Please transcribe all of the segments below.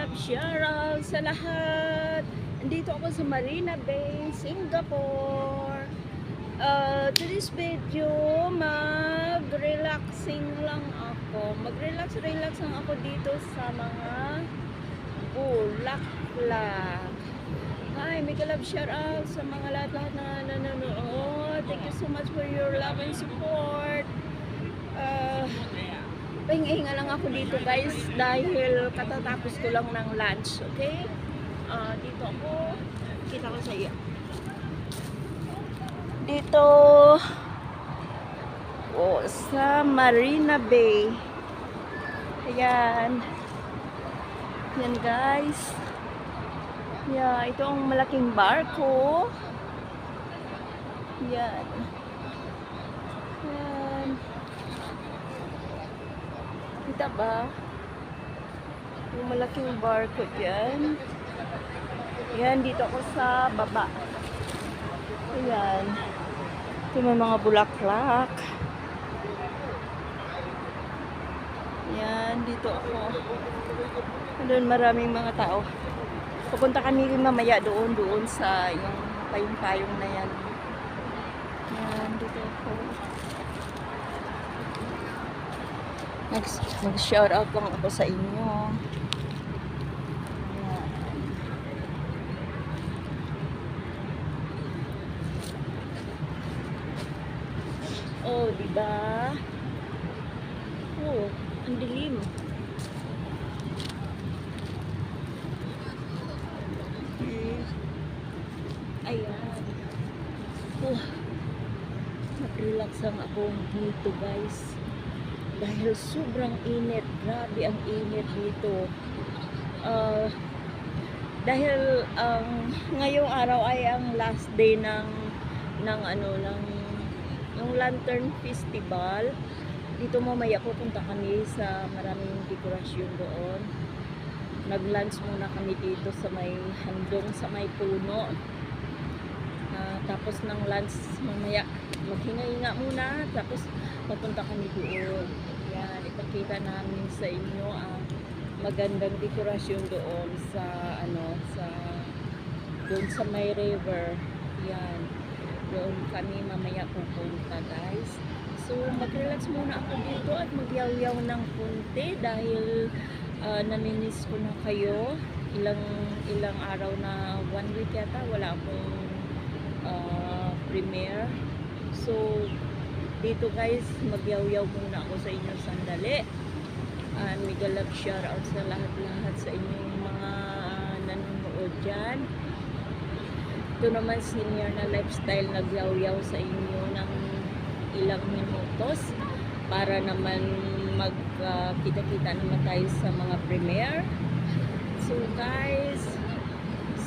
love shoutout sa lahat. Andito ako sa Marina Bay, Singapore. Uh, today's video, mag-relaxing lang ako. Mag-relax-relax lang ako dito sa mga bulaklak. Hi, mega love shoutout sa mga lahat-lahat na nanonood. Thank you so much for your love and support. Uh, pahinga-hinga lang ako dito guys dahil katatapos ko lang ng lunch, okay? Ah, dito ako, kita ko sa iyo. Dito, oh, sa Marina Bay. Ayan. Yan guys. Yeah, ito ang malaking barko. Yan. Kita ba? Yung malaking barko dyan. Yan, dito ako sa baba. Ayan. Ito may mga bulaklak. Yan, dito ako. Doon maraming mga tao. Pupunta kami mamaya doon, doon sa yung payong-payong na yan. Yan, dito ako. Mag, mag-shout out lang ako sa inyo. Oh, di ba? Oh, ang dilim. Ayan. Oh, mag-relax lang ako dito, guys. Dahil sobrang init. Grabe ang init dito. Ah, dahil ang ngayong araw ay ang last day ng ng ano ng ng Lantern Festival. Dito mamaya pupunta kami sa maraming dekorasyon doon. Nag-lunch muna kami dito sa may handong sa may puno. Tapos ng lunch mamaya maghinga-hinga muna tapos papunta kami doon. Yan, ipakita namin sa inyo ang magandang dekorasyon doon sa ano sa doon sa may river. Yan. Doon kami mamaya pupunta, guys. So, mag-relax muna ako dito at magyaw-yaw ng kunti dahil ah, namimiss ko na kayo. Ilang ilang araw na one week yata wala akong ah, premiere. So, dito guys, magyaw-yaw muna ako sa inyo sandali. And mega love shout out sa lahat-lahat sa inyong mga nanonood dyan. Ito naman senior na lifestyle nagyaw-yaw sa inyo ng ilang minutos para naman magkita-kita naman tayo sa mga premiere. So guys,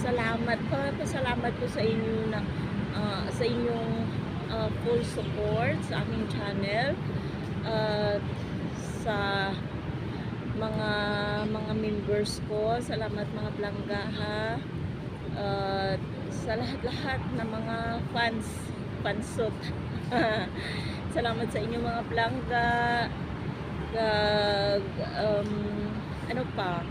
salamat pa pasalamat ko sa inyo na ah, sa inyong ah, full support sa aming channel at sa mga mga members ko. Salamat mga plangga ha? At sa lahat-lahat ng mga fans fansot salamat sa inyong mga plangga Kag, um, ano pa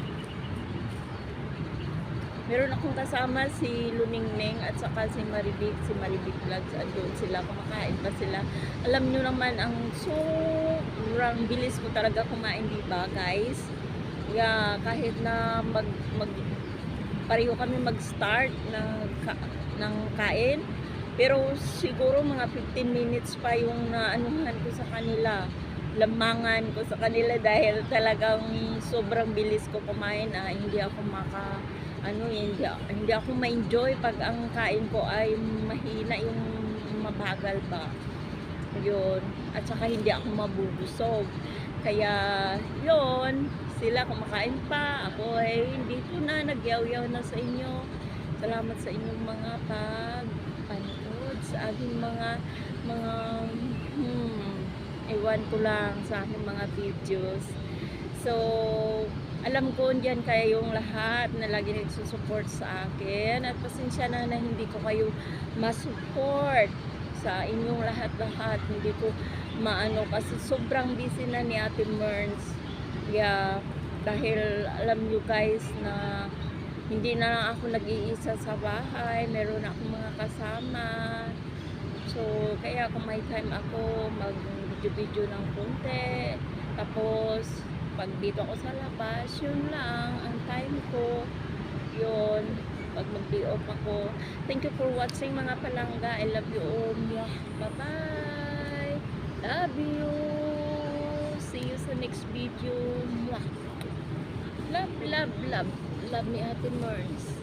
meron akong kasama si Luningning at saka si Maribik, si Maribik Vlogs. Andun sila, kumakain pa sila. Alam nyo naman ang sobrang bilis ko talaga kumain di ba guys? Yeah, kahit na mag, mag pareho kami mag-start ng, ka, ng kain pero siguro mga 15 minutes pa yung naanuhan ko sa kanila lamangan ko sa kanila dahil talagang sobrang bilis ko kumain ah, hindi ako maka ano hindi, hindi ako ma-enjoy pag ang kain ko ay mahina yung mabagal ba. Yun. At saka hindi ako mabubusog. Kaya yun sila kumakain pa. Ako ay hindi ko na nagyaw-yaw na sa inyo. Salamat sa inyong mga pagpanood sa aking mga mga hmm, ewan ko lang sa aking mga videos. So alam ko diyan kayo yung lahat na lagi nagsusupport sa akin at pasensya na na hindi ko kayo masupport sa inyong lahat-lahat hindi ko maano kasi sobrang busy na ni Ate Merns yeah dahil alam nyo guys na hindi na lang ako nag-iisa sa bahay, meron akong mga kasama. So, kaya kung may time ako, mag-video-video ng konti. Tapos, pag dito ako sa labas, yun lang, ang time ko, yun, pag mag-day off ako. Thank you for watching mga palangga. I love you all. Mwah. Bye-bye. Love you. See you sa next video. Love, love, love. Love ni Ate Mars.